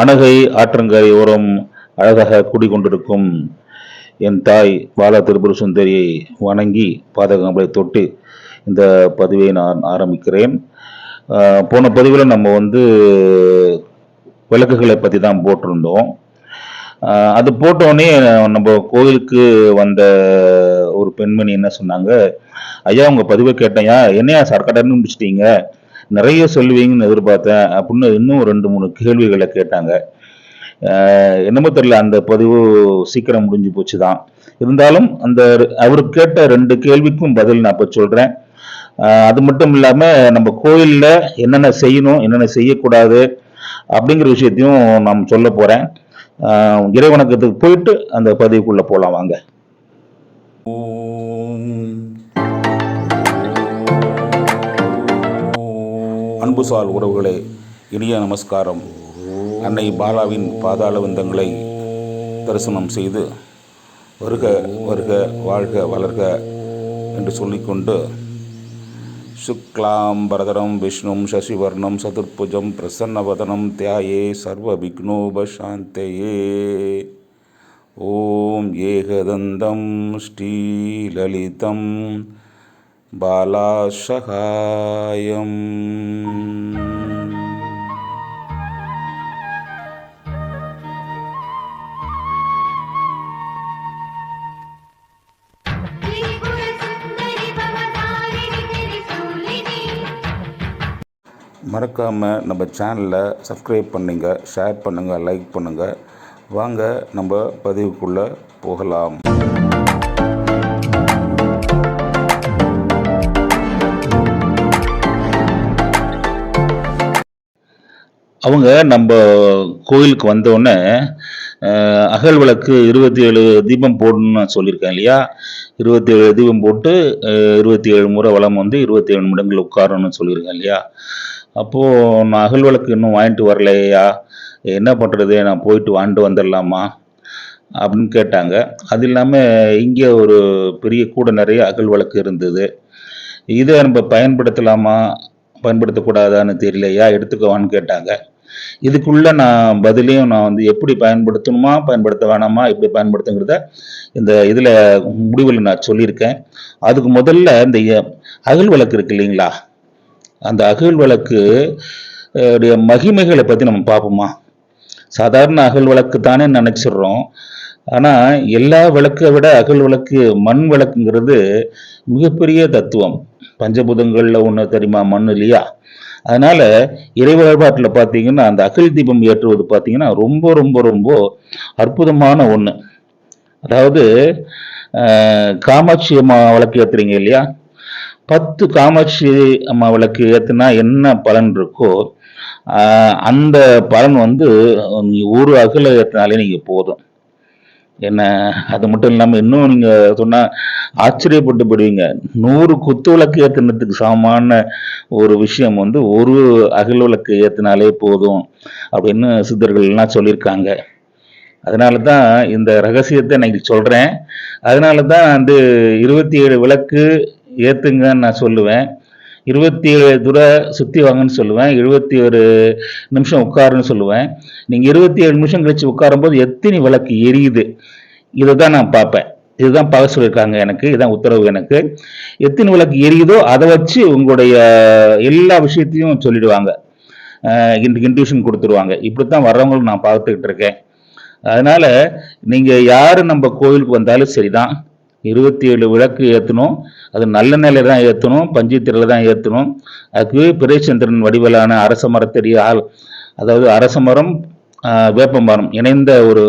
அணகை ஆற்றங்கரை ஓரம் அழகாக குடிகொண்டிருக்கும் என் தாய் பாலா திருபுர சுந்தரியை வணங்கி பாதகங்களை தொட்டு இந்த பதிவை நான் ஆரம்பிக்கிறேன். போன பதிவில் நம்ம வந்து விளக்குகளை பற்றி தான் போட்டிருந்தோம். அது போட்டோடனே நம்ம கோயிலுக்கு வந்த ஒரு பெண்மணி என்ன சொன்னாங்க ஐயா உங்கள் பதிவை கேட்டேன்யா என்னையா சர்க்கடன்னு முடிச்சிட்டீங்க? நிறைய சொல்லுவீங்கன்னு எதிர்பார்த்தேன். அப்படின்னு இன்னும் ரெண்டு மூணு கேள்விகளை கேட்டாங்க. என்னமோ தெரியல அந்த பதிவு சீக்கிரம் முடிஞ்சு போச்சு தான் இருந்தாலும் அந்த அவர் கேட்ட ரெண்டு கேள்விக்கும் பதில் நான் இப்போ சொல்கிறேன் அது மட்டும் இல்லாமல் நம்ம கோயிலில் என்னென்ன செய்யணும் என்னென்ன செய்யக்கூடாது அப்படிங்கிற விஷயத்தையும் நான் சொல்ல போகிறேன் இறைவணக்கத்துக்கு போயிட்டு அந்த பதிவுக்குள்ளே போகலாம் வாங்க. அன்புசால் உறவுகளே இனிய நமஸ்காரம். அன்னை பாலாவின் பாதாள வந்தங்களை தரிசனம் செய்து வருக வருக வாழ்க வளர்க என்று சொல்லிக்கொண்டு சுக்லாம் பரதரம் விஷ்ணும் சசிவர்ணம் சதுர்புஜம் பிரசன்னவதனம் தியாயே சர்வ விக்னோபசாந்தயே ஓம் ஏகதந்தம் ஸ்ரீலலிதம். பாலாசகாயம் त्रिपुर सुन्दरि भवतारिणि त्रिशूलिनि மறக்காமல் நம்ம சேனலை சப்ஸ்கிரைப் பண்ணுங்க ஷேர் பண்ணுங்கள் லைக் பண்ணுங்கள் வாங்க நம்ம பதிவுக்குள்ளே போகலாம் அவங்க நம்ம கோயிலுக்கு வந்தோடனே அகல் விளக்கு இருபத்தி ஏழு தீபம் போடணும்னு சொல்லியிருக்கேன் இல்லையா? இருபத்தி ஏழு தீபம் போட்டு இருபத்தி ஏழு முறை வளம் வந்து இருபத்தி ஏழு நிமிடங்கள் உட்காரணும்னு சொல்லியிருக்கேன் இல்லையா? அப்போது நான் அகல் விளக்கு இன்னும் வாங்கிட்டு வரலையா? என்ன பண்ணுறது நான் போயிட்டு வாங்கிட்டு வந்துடலாமா? அப்படின்னு கேட்டாங்க. அது இல்லாமல் இங்கே ஒரு பெரிய கூட நிறைய அகல் விளக்கு இருந்தது. இதை நம்ம பயன்படுத்தலாமா? பயன்படுத்தக்கூடாதான்னு தெரியலையா? எடுத்துக்கவான்னு கேட்டாங்க. இதுக்குள்ள நான் பதிலையும் நான் வந்து எப்படி பயன்படுத்தணுமா பயன்படுத்த வேணாமா எப்படி பயன்படுத்துங்கிறத இந்த இதில் முடிவில் நான் சொல்லியிருக்கேன். அதுக்கு முதல்ல இந்த அகல் விளக்கு இருக்கு இல்லைங்களா? அந்த அகல் விளக்கு உடைய மகிமைகளை பற்றி நம்ம பார்ப்போமா? சாதாரண அகல் விளக்கு தானே நினச்சிடுறோம். ஆனால் எல்லா விளக்கை விட அகல் விளக்கு மண் விளக்குங்கிறது மிகப்பெரிய தத்துவம். பஞ்சபூதங்களில் ஒன்று தெரியுமா? மண் இல்லையா? அதனால் இறை வழிபாட்டில் பார்த்தீங்கன்னா அந்த அகில் தீபம் ஏற்றுவது பார்த்தீங்கன்னா ரொம்ப ரொம்ப ரொம்ப அற்புதமான ஒன்று அதாவது காமாட்சி அம்மா விளக்கு ஏற்றுறீங்க இல்லையா? பத்து காமாட்சி அம்மா விளக்கு ஏற்றுனா என்ன பலன் இருக்கோ அந்த பலன் வந்து ஒரு அகல ஏற்றினாலே நீங்கள் போதும். என்ன அது மட்டும் இல்லாமல் இன்னும் நீங்கள் சொன்னால் ஆச்சரியப்பட்டு போடுவீங்க. நூறு குத்து விளக்கு ஏற்றினத்துக்கு சமமான ஒரு விஷயம் வந்து ஒரு அகல் விளக்கு ஏற்றினாலே போதும் அப்படின்னு சித்தர்கள்லாம் சொல்லியிருக்காங்க. அதனால தான் இந்த ரகசியத்தை இன்னைக்கு சொல்கிறேன் அதனால தான் வந்து இருபத்தி ஏழு விளக்கு ஏற்றுங்கன்னு நான் சொல்லுவேன். இருபத்தி ஏழு துறை சுற்றி வாங்கன்னு சொல்லுவேன். எழுபத்தி ஒரு நிமிஷம் உட்காருன்னு சொல்லுவேன். நீங்கள் இருபத்தி ஏழு நிமிஷம் கழித்து உட்காரும்போது எத்தனை விளக்கு எரியுது? இதை தான் நான் பார்ப்பேன். இதுதான் பார்க்க சொல்லியிருக்காங்க எனக்கு. இதுதான் உத்தரவு எனக்கு. எத்தனை விளக்கு எரியுதோ அதை வச்சு உங்களுடைய எல்லா விஷயத்தையும் சொல்லிடுவாங்க. இன்ட்யூஷன் கொடுத்துருவாங்க. இப்படி தான் வர்றவங்களும் நான் பார்த்துக்கிட்டு இருக்கேன். அதனால் நீங்கள் யார் நம்ம கோவிலுக்கு வந்தாலும் சரிதான். இருபத்தி ஏழு விளக்கு ஏற்றணும் அது நல்ல நிலையில தான் ஏற்றணும் பஞ்சுத்திரையில் தான் ஏற்றணும் அதுக்கு பிறைச்சந்திரன் வடிவிலான அரச மரத்தடி ஆள் அதாவது அரச மரம் வேப்பமரம் மரம் இணைந்த ஒரு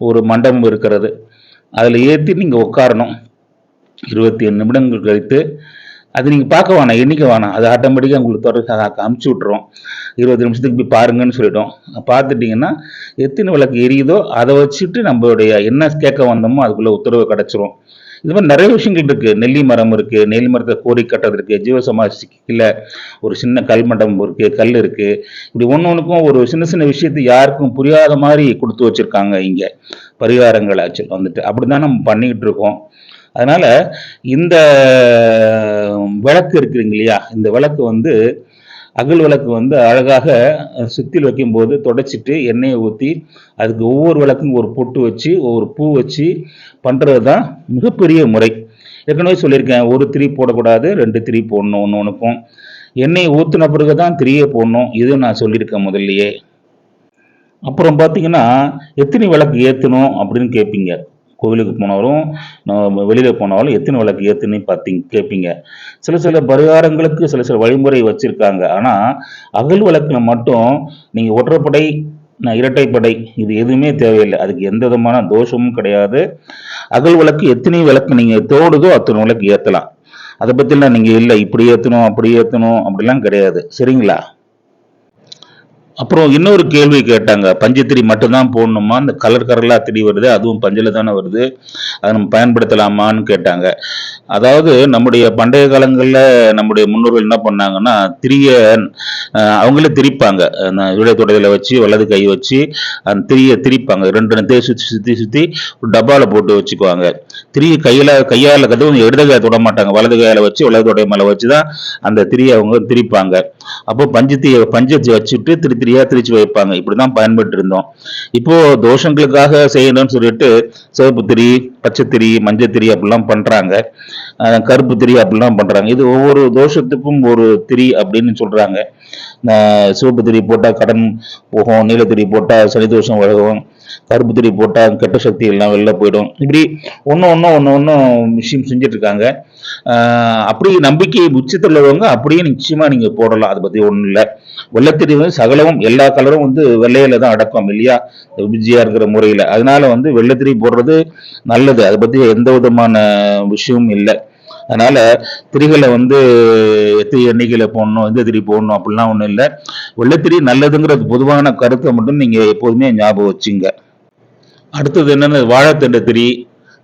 ஒரு மண்டபம் இருக்கிறது. அதில் ஏற்றி நீங்கள் உட்காரணும். இருபத்தி ஏழு நிமிடங்கள் கழித்து. அது நீங்கள் பார்க்க வேணாம் எண்ணிக்க வேணாம். அது ஆட்டோமேட்டிக்காக உங்களுக்கு தொடர்ந்து அமுச்சு விட்றோம் இருபது நிமிஷத்துக்கு போய் பாருங்கன்னு சொல்லிட்டோம். பார்த்துட்டிங்கன்னா எத்தனை விளக்கு எரியுதோ அதை வச்சுட்டு நம்மளுடைய என்ன கேட்க வந்தோமோ அதுக்குள்ளே உத்தரவு கிடச்சிரும். இது மாதிரி நிறைய விஷயங்கள் இருக்குது நெல்லி மரம் இருக்குது நெல்லி மரத்தை கோரி கட்டுறது இருக்குது ஜீவசமாஜிக்கு கீழே ஒரு சின்ன கல் மண்டபம் இருக்குது கல் இருக்குது இப்படி ஒன்று ஒன்றுக்கும் ஒரு சின்ன சின்ன விஷயத்தை யாருக்கும் புரியாத மாதிரி கொடுத்து வச்சுருக்காங்க இங்கே. பரிகாரங்கள் ஆக்சுவல் வந்துட்டு. அப்படி தான் நம்ம பண்ணிக்கிட்டு இருக்கோம். அதனால் இந்த விளக்கு இருக்குங்க இல்லையா? இந்த விளக்கு வந்து அகல் விளக்கு வந்து அழகாக சுத்தியில் வைக்கும்போது தொடச்சிட்டு எண்ணெயை ஊற்றி அதுக்கு ஒவ்வொரு விளக்கும் ஒரு பொட்டு வச்சு ஒவ்வொரு பூ வச்சு பண்ணுறது தான் மிகப்பெரிய முறை. ஏற்கனவே சொல்லியிருக்கேன் ஒரு திரி போடக்கூடாது ரெண்டு திரி போடணும் ஒன்று ஒன்றுக்கும் எண்ணெயை ஊற்றின பிறகு தான் திரியே போடணும் இது நான் சொல்லியிருக்கேன் முதல்லையே. அப்புறம் பார்த்தீங்கன்னா எத்தனை விளக்கு ஏற்றணும் அப்படின்னு கேட்பீங்க கோவிலுக்கு போனாலும் வெளியில் போனாலும் எத்தனை விளக்கு ஏற்றுன்னு பார்த்தீங்க கேட்பீங்க சில சில பரிகாரங்களுக்கு சில சில வழிமுறை வச்சுருக்காங்க. ஆனால் அகல் விளக்கில் மட்டும் நீங்கள் ஒற்றைப்படை நான் இரட்டைப்படை இது எதுவுமே தேவையில்லை. அதுக்கு எந்த விதமான தோஷமும் கிடையாது. அகல் விளக்கு எத்தனை விளக்கு நீங்கள் தோடுதோ அத்தனை விளக்கு ஏற்றலாம் அதை பற்றிலாம் நீங்கள் இல்லை இப்படி ஏற்றணும் அப்படி ஏற்றணும் அப்படிலாம் கிடையாது. சரிங்களா? அப்புறம் இன்னொரு கேள்வி கேட்டாங்க. பஞ்சத்திரி மட்டும்தான் போடணுமா? இந்த கலர் கலர்லாம் திரி வருது அதுவும் பஞ்சில் தானே வருது. அதை நம்ம பயன்படுத்தலாமான்னு கேட்டாங்க. அதாவது நம்முடைய பண்டைய காலங்களில் நம்முடைய முன்னோர்கள் என்ன பண்ணாங்கன்னா திரியை அவங்களே திரிப்பாங்க. அந்த தொடையில் வச்சு வலது கை வச்சு அந்த திரியை திரிப்பாங்க. ரெண்டு ரெண்டு தேர் சுற்றி சுற்றி சுற்றி ஒரு டப்பாவில் போட்டு வச்சுக்குவாங்க. திரிய கையில் கையால் கட்டு இடது கையை தொட மாட்டாங்க. வலது கையால் வச்சு வலது தொடை மேலே வச்சு தான் அந்த திரியை அவங்க திரிப்பாங்க. அப்போ பஞ்சத்தியை பஞ்சத்தை வச்சுட்டு திரு திரியா திரிச்சு வைப்பாங்க. இப்படிதான் பயன்பட்டு இருந்தோம் இப்போ தோஷங்களுக்காக செய்யணும்னு சொல்லிட்டு சிவப்பு திரி பச்சை திரி மஞ்சள் திரி அப்படிலாம் பண்றாங்க. கருப்பு திரி அப்படிலாம் பண்றாங்க. இது ஒவ்வொரு தோஷத்துக்கும் ஒரு திரி அப்படின்னு சொல்றாங்க. சிவப்பு திரி போட்டா கடன் போகும் நீலத்திரி போட்டால் போட்டா சனி தோஷம் வழங்கும். கருப்பு திரி போட்டால் கெட்ட சக்தி எல்லாம் வெளில போயிடும். இப்படி ஒன்று ஒன்று ஒன்று ஒன்றும் விஷயம் செஞ்சுட்டு இருக்காங்க அப்படி நம்பிக்கை உச்சத்தில் உள்ளவங்க அப்படியே நிச்சயமாக நீங்கள் போடலாம். அதை பற்றி ஒன்றும் இல்லை. வெள்ளத்திரி வந்து சகலமும் எல்லா கலரும் வந்து வெள்ளையில தான் அடக்கம் இல்லையா? விஜயா இருக்கிற முறையில். அதனால வந்து வெள்ளத்திரி போடுறது நல்லது. அதை பற்றி எந்த விதமான விஷயமும் இல்லை. அதனால திரிகளை வந்து எத்தனை எண்ணிக்கையில் போடணும் எந்த திரி போடணும் அப்படிலாம் ஒன்றும் இல்லை. வெள்ளத்திரி நல்லதுங்கிறது பொதுவான கருத்தை மட்டும் நீங்கள் எப்போதுமே ஞாபகம் வச்சுங்க. அடுத்தது என்னென்ன? வாழைத்தண்டு திரி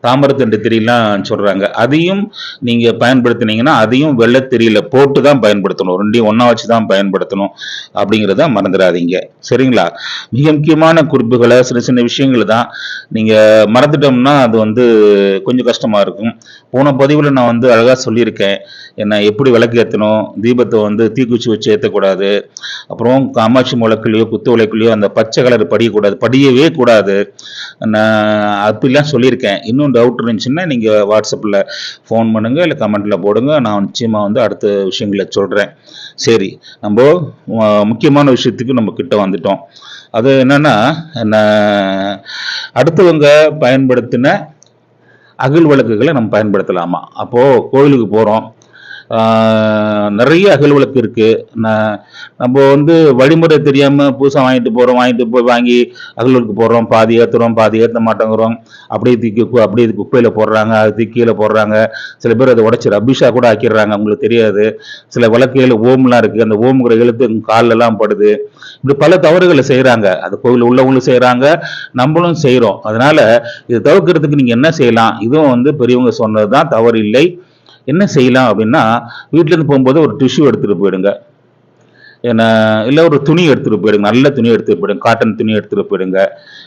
தாமரத்தண்டு திரிலாம் சொல்றாங்க. அதையும் நீங்க பயன்படுத்தினீங்கன்னா அதையும் வெள்ளத்திரியில போட்டு தான் பயன்படுத்தணும். ரெண்டையும் ஒன்றா வச்சு தான் பயன்படுத்தணும் அப்படிங்கிறத மறந்துடாதீங்க. சரிங்களா? மிக முக்கியமான குறிப்புகளை சின்ன சின்ன விஷயங்கள் தான் நீங்க மறந்துட்டோம்னா அது வந்து கொஞ்சம் கஷ்டமா இருக்கும். போன பதிவில் நான் வந்து அழகா சொல்லியிருக்கேன். என்ன எப்படி விளக்கு ஏற்றணும் தீபத்தை வந்து தீக்குச்சி வச்சு ஏற்றக்கூடாது அப்புறம் காமாட்சி முளக்குலையோ குத்து விளக்குலையோ அந்த பச்சை கலர் படியக்கூடாது. படியவே கூடாது. நான் அப்படிலாம் சொல்லியிருக்கேன். இன்னும் டவுட் இருந்துச்சுன்னா நீங்கள் வாட்ஸ்அப்பில் ஃபோன் பண்ணுங்கள் இல்லை கமெண்ட்டில் போடுங்க. நான் நிச்சயமாக வந்து அடுத்த விஷயங்களை சொல்கிறேன் சரி நம்ம முக்கியமான விஷயத்துக்கு நம்ம கிட்ட வந்துட்டோம். அது என்னென்னா நான் அடுத்தவங்க பயன்படுத்தின அகல் விளக்குகளை நம்ம பயன்படுத்தலாமா? அப்போது கோயிலுக்கு போகிறோம் நிறைய அகல் விளக்கு இருக்குது நான் நம்ம வந்து வழிமுறை தெரியாமல் புதுசாக வாங்கிட்டு போகிறோம் வாங்கிட்டு போய் வாங்கி அகல் விளக்கு போடுறோம். பாதி ஏற்றுறோம் பாதி ஏற்ற மாட்டேங்கிறோம். அப்படியே தூக்கி அப்படியே இது போடுறாங்க அது தூக்கி கீழே போடுறாங்க. சில பேர் அதை உடச்சி ரபிஷா கூட ஆக்கிடுறாங்க அவங்களுக்கு தெரியாது. சில விளக்குகள் ஓம்லாம் இருக்குது அந்த ஓம்ங்கிற எழுத்து காலெல்லாம் படுது. இப்படி பல தவறுகளை செய்கிறாங்க அது கோவில் உள்ளவங்களும் செய்கிறாங்க நம்மளும் செய்கிறோம் அதனால் இதை தவிர்க்கிறதுக்கு நீங்கள் என்ன செய்யலாம்? இதுவும் வந்து பெரியவங்க சொன்னது தான் தவறு இல்லை என்ன செய்யலாம் அப்படின்னா வீட்டிலேருந்து போகும்போது ஒரு டிஷ்யூ எடுத்துகிட்டு போயிடுங்க. ஏன்னா இல்லை ஒரு துணி எடுத்துகிட்டு போயிடுங்க. நல்ல துணி எடுத்துகிட்டு போயிடுங்க. காட்டன் துணி எடுத்துகிட்டு போயிடுங்க.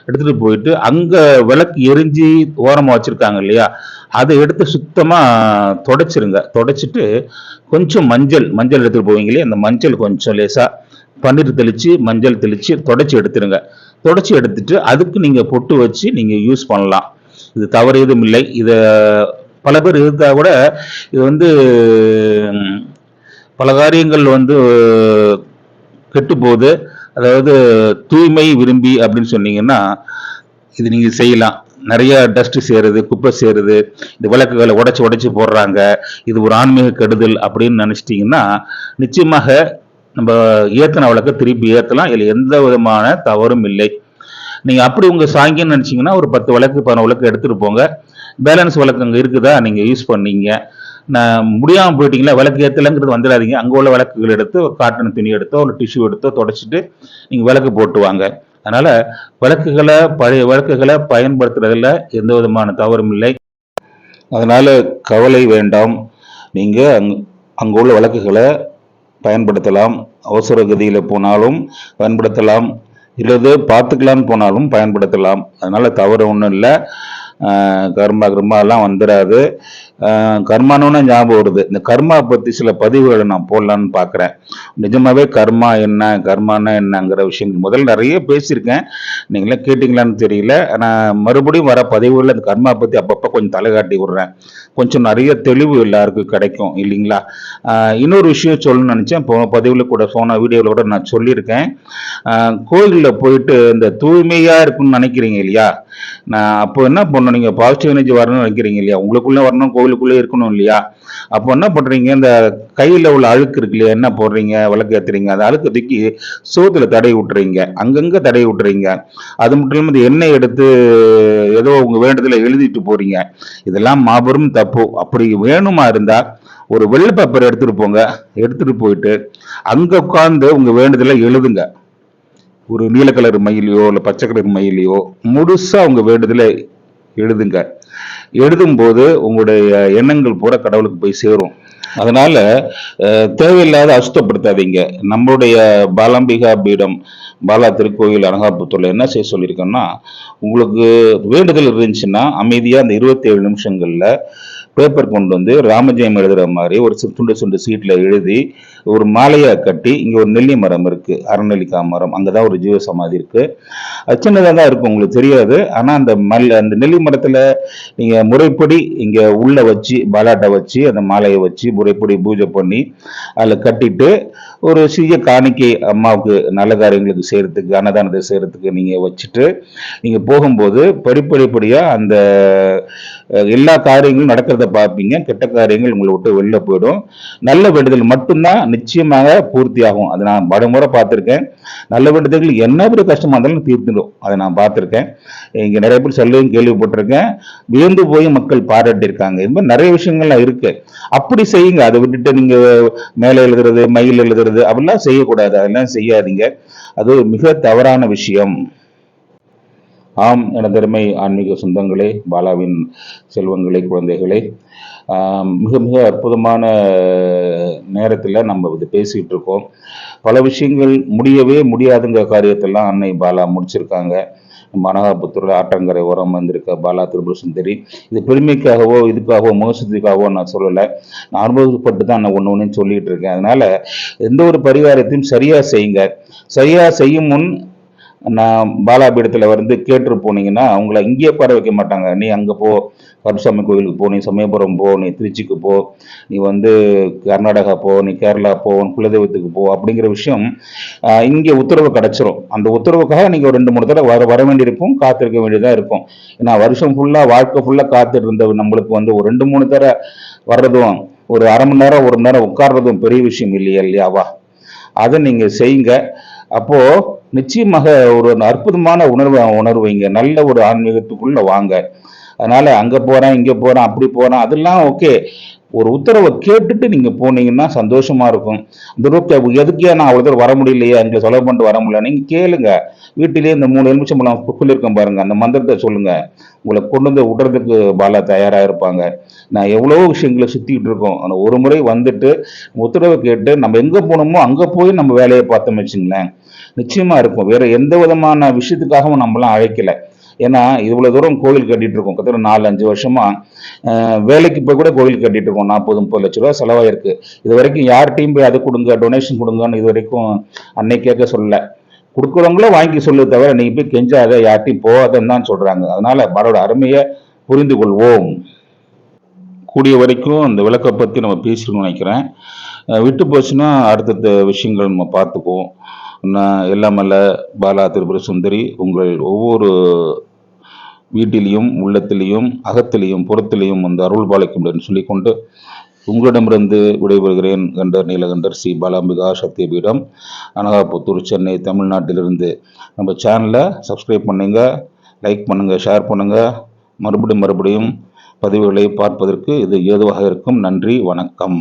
எடுத்துகிட்டு போயிட்டு அங்கே விளக்கு எரிஞ்சு ஓரமாக வச்சுருக்காங்க இல்லையா? அதை எடுத்து சுத்தமாக தொடச்சிருங்க. தொடச்சிட்டு கொஞ்சம் மஞ்சள் மஞ்சள் எடுத்துகிட்டு போவீங்களே அந்த மஞ்சள் கொஞ்சம் லேசாக பன்னீர் தெளித்து மஞ்சள் தெளித்து தொடச்சி எடுத்துருங்க. தொடச்சி எடுத்துட்டு அதுக்கு நீங்கள் பொட்டு வச்சு நீங்கள் யூஸ் பண்ணலாம். இது தவறு எதுவும் இல்லை. இதை பல பேர் இருந்தால் கூட இது வந்து பல காரியங்கள் வந்து கெட்டு போகுது அதாவது தூய்மை விரும்பி அப்படின்னு சொன்னீங்கன்னா இது நீங்கள் செய்யலாம். நிறைய டஸ்ட் சேருது குப்பை சேருது இந்த விளக்குகளை உடச்சி உடச்சி போடுறாங்க. இது ஒரு ஆன்மீக கெடுதல் அப்படின்னு நினச்சிட்டிங்கன்னா நிச்சயமாக நம்ம ஏற்றின விளக்க திருப்பி ஏற்றலாம் இதில் எந்த விதமான தவறும் இல்லை. நீங்கள் அப்படி உங்கள் சாங்கியம் நினச்சிங்கன்னா ஒரு பத்து விளக்கு பதினொரு விளக்கு எடுத்துகிட்டு போங்க. பேலன்ஸ் விளக்கு அங்கே இருக்குதா? நீங்கள் யூஸ் பண்ணீங்க. நான் முடியாமல் போயிட்டீங்களா? விளக்கு ஏற்றலைங்கிறது வந்துடாதீங்க. அங்கே உள்ள விளக்குகள் எடுத்து ஒரு காட்டன் துணி எடுத்தோ ஒரு டிஷ்யூ எடுத்தோ தொடச்சிட்டு நீங்கள் விளக்கு போட்டு வாங்க. விளக்குகளை பழைய விளக்குகளை பயன்படுத்துறதுல எந்த விதமான தவறும் இல்லை. அதனால் கவலை வேண்டாம். நீங்கள் அங் அங்கே உள்ள விளக்குகளை பயன்படுத்தலாம். அவசர கதியில் போனாலும் பயன்படுத்தலாம். இல்லது பார்த்துக்கலான்னு போனாலும் பயன்படுத்தலாம். அதனால் தவறு ஒன்றும் இல்லை. கர்மா கர்மா எல்லாம் வந்துடாது ஆஹ் கர்மானோன்னு ஞாபகம் வருது. இந்த கர்மா பற்றி சில பதிவுகளை நான் போடலான்னு பார்க்குறேன் நிஜமாகவே கர்மா என்ன கர்மானா என்னங்கிற விஷயங்கள் முதல்ல நிறைய பேசியிருக்கேன். நீங்களாம் கேட்டிங்களான்னு தெரியல. நான் மறுபடியும் வர பதிவுகளில் இந்த கர்மா பற்றி அப்பப்போ கொஞ்சம் தலை காட்டி விடுறேன். கொஞ்சம் நிறைய தெளிவு எல்லாருக்கும் கிடைக்கும் இல்லைங்களா? இன்னொரு விஷயம் சொல்லணும்னு நினச்சேன். போன பதிவில் கூட போன வீடியோவில் கூட நான் சொல்லியிருக்கேன். கோயிலில் போயிட்டு இந்த தூய்மையாக இருக்குன்னு நினைக்கிறீங்க இல்லையா? நான் அப்போ என்ன பண்ணணும்? நீங்கள் பாசிட்டிவ் எனர்ஜி வரணும்னு நினைக்கிறீங்க இல்லையா? உங்களுக்குள்ளே வரணும் கோவிலுக்குள்ளே இருக்கணும் இல்லையா? அப்போ என்ன பண்ணுறீங்க இந்த கையில் உள்ள அழுக்கு இருக்கு இல்லையா? என்ன போடுறீங்க? விளக்கு ஏற்றுறீங்க அந்த அழுக்கு தூக்கி சோத்தில் தடை விட்டுறீங்க. அங்கங்கே தடை விட்டுறீங்க. அது மட்டும் இல்லாமல் இந்த எண்ணெய் எடுத்து ஏதோ உங்கள் வேண்டதில் எழுதிட்டு போகிறீங்க இதெல்லாம் மாபெரும் தப்பு. அப்படி வேணுமா இருந்தால் ஒரு வெள்ளை பேப்பர் எடுத்துகிட்டு போங்க. எடுத்துகிட்டு போயிட்டு அங்கே உட்காந்து உங்கள் வேண்டுதலை எழுதுங்க. ஒரு நீல கலர் மயிலையோ இல்லை பச்சை கலர் மயிலையோ முழுசாக உங்கள் வேண்டுதலை எழுதுங்க. எழுதும்போது உங்களுடைய எண்ணங்கள் பூரா கடவுளுக்கு போய் சேரும். அதனால தேவையில்லாத அசுத்தப்படுத்தாதீங்க. நம்மளுடைய பாலாம்பிகா பீடம் பாலா திருக்கோயில் அனகாபுத்தூரில் என்ன செய்ய சொல்லியிருக்கேன்னா உங்களுக்கு வேண்டுதல் இருந்துச்சுன்னா அமைதியாக அந்த இருபத்தேழு நிமிஷங்களில் பேப்பர் கொண்டு வந்து ராமஜெயம் எழுதுகிற மாதிரி ஒரு சி- துண்டு சீட்டில் எழுதி ஒரு மாலையாக கட்டி இங்க ஒரு நெல்லி மரம் இருக்கு அறநெல்லிக்காய் மரம். அங்கதான் ஒரு ஜீவ சமாதி இருக்கு. அது சின்னதாக தான் இருக்கும் உங்களுக்கு தெரியாது. ஆனா அந்த மல் அந்த நெல்லி மரத்துல நீங்க முறைப்படி இங்க உள்ள வச்சு பாலாட்டை வச்சு அந்த மாலையை வச்சு முறைப்படி பூஜை பண்ணி அதில் கட்டிட்டு ஒரு சிறிய காணிக்கை அம்மாவுக்கு நல்ல காரியங்களுக்கு செய்யறதுக்கு அன்னதானத்தை செய்யறதுக்கு நீங்க வச்சுட்டு நீங்க போகும்போது படிப்படிப்படியா அந்த எல்லா காரியங்களும் நடக்கிறத பார்ப்பீங்க. கெட்ட காரியங்கள் உங்களை விட்டு வெளில போயிடும். நல்ல விடுதல் மட்டும்தான் நிச்சயமாக பூர்த்தியாகும். அதை நான் பலமுறை பார்த்துருக்கேன். நல்ல வேண்டுதல்கள் என்ன பெரிய கஷ்டமாக இருந்தாலும் தீர்த்துடும் அதை நான் பார்த்துருக்கேன். இங்கே நிறைய பேர் சொல்லையும் கேள்விப்பட்டிருக்கேன். வியந்து போய் மக்கள் பாராட்டியிருக்காங்க. இது மாதிரி நிறைய விஷயங்கள்லாம் இருக்கு. அப்படி செய்யுங்க. அதை விட்டுட்டு நீங்கள் மேலே எழுதுறது மயில் எழுதுறது அப்படிலாம் செய்யக்கூடாது. அதெல்லாம் செய்யாதீங்க. அது மிக தவறான விஷயம். ஆம் எனதருமை ஆன்மீக சொந்தங்களே பாலாவின் செல்வங்களே குழந்தைகளே. மிக மிக அற்புதமான நேரத்தில் நம்ம இது பேசிகிட்டு இருக்கோம். பல விஷயங்கள் முடியவே முடியாதுங்க காரியத்தெல்லாம் அன்னை பாலா முடிச்சிருக்காங்க. மனகாபுத்தூர் ஆற்றங்கரை உரம் வந்திருக்க பாலா திருபுர சுந்தரி இது பெருமைக்காகவோ இதுக்காகவோ முகசுத்திக்காகவோ நான் சொல்லலை. நான் அனுபவப்பட்டு தான் நான் ஒன்று ஒன்று சொல்லிட்டு இருக்கேன். அதனால எந்த ஒரு பரிகாரத்தையும் சரியாக செய்யுங்க. சரியாக செய்யும் முன் நான் பாலாபீடத்தில் வந்து கேட்டு போனீங்கன்னா அவங்கள இங்கேயே உட்கார வைக்க மாட்டாங்க. நீ அங்கே போ. கருப்பசாமி கோயிலுக்கு போ நீ சமயபுரம் போ நீ திருச்சிக்கு போ நீ வந்து கர்நாடகா போ நீ கேரளா போ குலதெய்வத்துக்கு போ அப்படிங்கிற விஷயம் இங்கே உத்தரவு கிடைச்சிரும். அந்த உத்தரவுக்காக நீங்கள் ஒரு ரெண்டு மூணு தடவை வர வர வேண்டியிருக்கும் காத்திருக்க வேண்டியதாக இருக்கும். ஏன்னா வருஷம் ஃபுல்லாக வாழ்க்கை ஃபுல்லாக காத்துட்டு இருந்த நம்மளுக்கு வந்து ஒரு ரெண்டு மூணு தடவை வர்றதும் ஒரு அரை மணி நேரம் ஒரு மணி நேரம் உட்கார்றதும் பெரிய விஷயம் இல்லையா இல்லையாவா? அதை நீங்கள் செய்யுங்க. அப்போ நிச்சயமாக ஒரு அற்புதமான உணர்வை உணர்வைங்க நல்ல ஒரு ஆன்மீகத்துக்குள்ள வாங்க. அதனால அங்கே போகிறேன் இங்கே போகிறேன் அப்படி போகிறேன் அதெல்லாம் ஓகே ஒரு உத்தரவை கேட்டுட்டு நீங்கள் போனீங்கன்னா சந்தோஷமா இருக்கும். இந்த ரூபாய் எதுக்கே நான் அவ்வளோ தூரம் வர முடியலையே அங்க செலவு பண்ணிட்டு வர முடியல நீங்கள் கேளுங்க. வீட்டிலேயே இந்த மூணு எலுமிச்சம்பழம் சொல்லியிருக்கேன் பாருங்க அந்த மந்திரத்தை சொல்லுங்க. உங்களை கொண்டு வந்து விடுறதுக்கு பாலா தயாராக இருப்பாங்க. நான் எவ்வளோ விஷயங்களை சுற்றிக்கிட்டு இருக்கோம். ஆனால் ஒரு முறை வந்துட்டு உத்தரவை கேட்டு நம்ம எங்கே போனோமோ அங்கே போய் நம்ம வேலையை பார்த்தோம் வச்சுங்களேன் நிச்சயமாக இருக்கும். வேற எந்த விதமான விஷயத்துக்காகவும் நம்மளாம் அழைக்கலை. ஏன்னா இவ்வளவு தூரம் கோவில் கட்டிட்டு இருக்கோம். கிட்டத்தட்ட நாலு அஞ்சு வருஷமா வேலைக்கு போய் கூட கோவில் கட்டிட்டு இருக்கோம். நாற்பது முப்பது லட்ச ரூபா செலவாயிருக்கு. இது வரைக்கும் யார்கிட்டயும் போய் அது கொடுங்க டொனேஷன் கொடுங்கன்னு இது வரைக்கும் அன்னை கேட்க சொல்லல. கொடுக்குறவங்களும் வாங்கி சொல்லு தவிர நீங்க போய் கெஞ்சாத யார்ட்டையும் போகாதன்னு தான் சொல்றாங்க. அதனால பாலோட அருமையை புரிந்து கொள்வோம். கூடிய வரைக்கும் அந்த விளக்கை பற்றி நம்ம பேசணும்னு நினைக்கிறேன். விட்டு போச்சுன்னா அடுத்தடுத்த விஷயங்கள் நம்ம பார்த்துக்குவோம். நான் எல்லாமல்ல பாலா திருபுர சுந்தரி உங்கள் ஒவ்வொரு வீட்டிலையும் உள்ளத்திலையும் அகத்திலையும் புறத்திலையும் அந்த அருள் பாலிக்கும் என்று சொல்லிக்கொண்டு உங்களிடமிருந்து விடைபெறுகிறேன் கண்டர் நீலகண்டர் ஸ்ரீ பாலாம்பிகா சத்தியபீடம் அனகாபுத்தூர் சென்னை தமிழ்நாட்டிலிருந்து. நம்ம சேனலை சப்ஸ்கிரைப் பண்ணுங்க லைக் பண்ணுங்கள் ஷேர் பண்ணுங்கள் மறுபடியும் மறுபடியும் பதிவுகளை பார்ப்பதற்கு இது ஏதுவாக இருக்கும். நன்றி வணக்கம்.